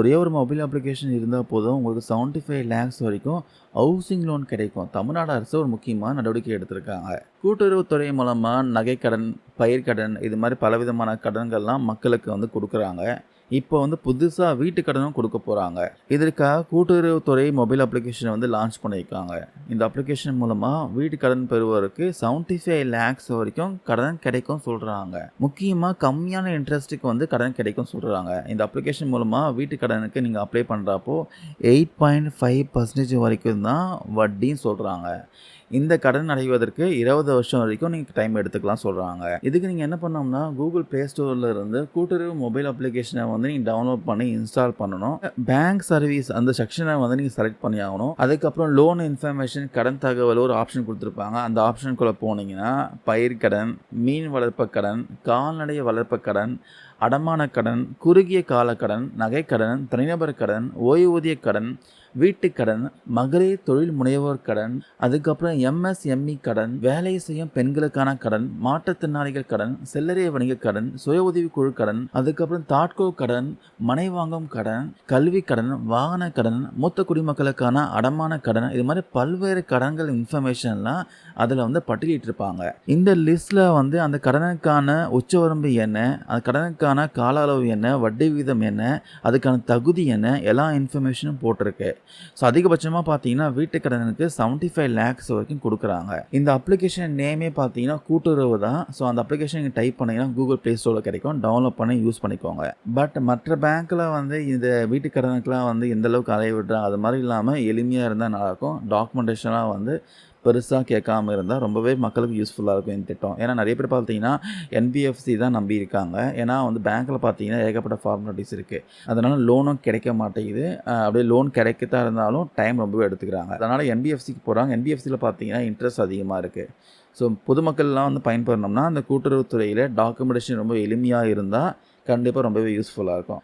ஒரே ஒரு mobile application இருந்தால் போதும். உங்களுக்கு செவன்ட்டி ஃபைவ் லேக்ஸ் வரைக்கும் ஹவுசிங் லோன் கிடைக்கும். தமிழ்நாடு அரசு ஒரு முக்கியமான நடவடிக்கை எடுத்திருக்காங்க. கூட்டுறவுத்துறை மூலமாக நகைக்கடன் பயிர்க்கடன் இது மாதிரி பலவிதமான கடன்கள்லாம் மக்களுக்கு வந்து கொடுக்குறாங்க. இப்போ வந்து புதுசாக வீட்டு கடனும் கொடுக்க போகிறாங்க இதற்காக கூட்டுறவுத்துறை மொபைல் அப்ளிகேஷனை வந்து லான்ச் பண்ணியிருக்காங்க. இந்த அப்ளிகேஷன் மூலமாக வீட்டு கடன் பெறுவோருக்கு செவன்ட்டி ஃபைவ் லேக்ஸ் வரைக்கும் கடன் கிடைக்கும் சொல்கிறாங்க முக்கியமாக கம்மியான இன்ட்ரெஸ்ட்டுக்கு வந்து கடன் கிடைக்கும் சொல்கிறாங்க இந்த அப்ளிகேஷன் மூலமாக வீட்டு கடனுக்கு நீங்கள் அப்ளை பண்ணுறப்போ எயிட் பாயிண்ட் ஃபைவ் பர்சன்டேஜ் வரைக்கும் தான் வட்டின்னு சொல்கிறாங்க இந்த கடன் அடைவதற்கு இருபது வருஷம் வரைக்கும் நீங்கள் டைம் எடுத்துக்கலாம் சொல்கிறாங்க இதுக்கு நீங்கள் என்ன பண்ணோம்னா கூகுள் ப்ளே ஸ்டோரில் இருந்து கூட்டுறவு மொபைல் அப்ளிகேஷனை வந்து நீங்கள் டவுன்லோட் பண்ணி இன்ஸ்டால் பண்ணணும். பேங்க் சர்வீஸ் அந்த செக்ஷனை வந்து நீங்கள் செலக்ட் பண்ணி ஆகணும். அதுக்கப்புறம் லோன் இன்ஃபர்மேஷன் கடன் தகவல் ஒரு ஆப்ஷன் கொடுத்துருப்பாங்க. அந்த ஆப்ஷனுக்குள்ளே போனீங்கன்னா பயிர்க்கடன் மீன் வளர்ப்பு கடன் கால்நடை வளர்ப்பு கடன் அடமான கடன் குறுகிய கால கடன் நகைக்கடன் தனிநபர் கடன் ஓய்வூதிய கடன் வீட்டுக்கடன் மகளிர் தொழில் முனைவோர் கடன் அதுக்கப்புறம் எம்எஸ்எம்இ கடன் வேலை செய்யும் பெண்களுக்கான கடன் மாற்றுத்திறனாளிகள் கடன் சில்லறை வணிக கடன் சுய உதவி குழு கடன் அதுக்கப்புறம் தாட்கோ கடன் மனை வாங்கும் கடன் கல்வி கடன் வாகன கடன் மூத்த குடிமக்களுக்கான அடமான கடன் இது மாதிரி பல்வேறு கடன்கள் இன்ஃபர்மேஷன்லாம் அதில் வந்து பட்டியலிட்டிருப்பாங்க. இந்த லிஸ்ட்டில் வந்து அந்த கடனுக்கான உச்சவரம்பு என்ன அந்த கடனுக்கான கால அளவு என்ன வட்டி வீதம் என்ன அதுக்கான தகுதி என்ன எல்லா இன்ஃபர்மேஷனும் போட்டிருக்கு. ஸோ அதிகபட்சமாக பார்த்தீங்கன்னா வீட்டு கடனுக்கு செவன்ட்டி ஃபைவ் லேக்ஸ் வரைக்கும் கொடுக்குறாங்க. இந்த அப்ளிகேஷன் நேமே பார்த்தீங்கன்னா கூட்டுறவு தான். ஸோ அந்த அப்ளிகேஷன் நீங்கள் டைப் பண்ணிங்கன்னா கூகுள் ப்ளே ஸ்டோரில் கிடைக்கும். டவுன்லோட் பண்ணி யூஸ் பண்ணிக்கோங்க. பட் மற்ற பேங்க்கில் வந்து இந்த வீட்டு கடனுக்குலாம் வந்து எந்தளவுக்கு அலைய விடுறாங்க அது மாதிரி இல்லாமல் எளிமையாக இருந்தால் நல்லாயிருக்கும். டாக்குமெண்டேஷனாக வந்து பெருசாக கேட்காம இருந்தால் ரொம்பவே மக்களுக்கு யூஸ்ஃபுல்லாக இருக்கும் இந்த திட்டம். ஏன்னா நிறைய பேர் பார்த்தீங்கன்னா என்பிஎஃப்சி தான் நம்பி இருக்காங்க. ஏன்னா வந்து பேங்க்கில் பார்த்தீங்கன்னா ஏகப்பட்ட ஃபார்மாலிட்டிஸ் இருக்குது அதனால் லோனும் கிடைக்க மாட்டேங்குது. அப்படியே லோன் கிடைக்கத்தான் இருந்தாலும் டைம் ரொம்பவே எடுத்துக்கிறாங்க. அதனால் என்பிஎஃப்சிக்கு போகிறாங்க என்பிஎஃப்சியில் பார்த்தீங்கன்னா இன்ட்ரெஸ்ட் அதிகமாக இருக்குது ஸோ பொதுமக்கள்லாம் வந்து பயன்பெறணும்னா அந்த கூட்டுறவுத்துறையில் டாக்குமெண்டேஷன் ரொம்ப எளிமையாக இருந்தால் கண்டிப்பாக ரொம்பவே யூஸ்ஃபுல்லாக இருக்கும்.